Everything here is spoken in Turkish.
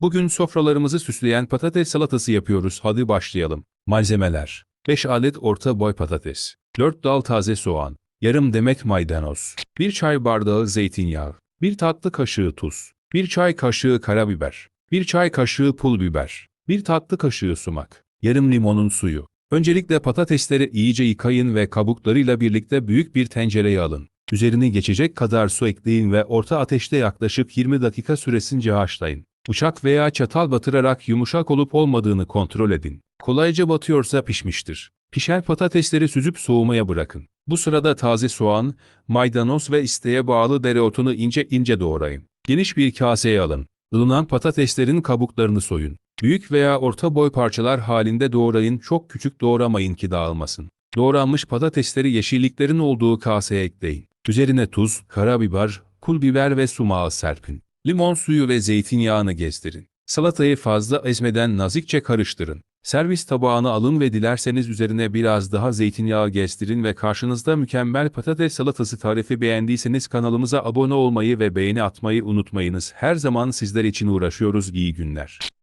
Bugün sofralarımızı süsleyen patates salatası yapıyoruz. Hadi başlayalım. Malzemeler 5 adet orta boy patates, 4 dal taze soğan, yarım demet maydanoz, 1 çay bardağı zeytinyağı, 1 tatlı kaşığı tuz, 1 çay kaşığı karabiber, 1 çay kaşığı pul biber, 1 tatlı kaşığı sumak, yarım limonun suyu. Öncelikle patatesleri iyice yıkayın ve kabuklarıyla birlikte büyük bir tencereye alın. Üzerini geçecek kadar su ekleyin ve orta ateşte yaklaşık 20 dakika süresince haşlayın. Bıçak veya çatal batırarak yumuşak olup olmadığını kontrol edin. Kolayca batıyorsa pişmiştir. Pişen patatesleri süzüp soğumaya bırakın. Bu sırada taze soğan, maydanoz ve isteğe bağlı dereotunu ince ince doğrayın. Geniş bir kaseye alın. Ilınan patateslerin kabuklarını soyun. Büyük veya orta boy parçalar halinde doğrayın, çok küçük doğramayın ki dağılmasın. Doğranmış patatesleri yeşilliklerin olduğu kaseye ekleyin. Üzerine tuz, karabiber, pul biber ve sumağı serpin. Limon suyu ve zeytinyağını gezdirin. Salatayı fazla ezmeden nazikçe karıştırın. Servis tabağına alın ve dilerseniz üzerine biraz daha zeytinyağı gezdirin ve karşınızda mükemmel patates salatası tarifi beğendiyseniz kanalımıza abone olmayı ve beğeni atmayı unutmayınız. Her zaman sizler için uğraşıyoruz. İyi günler.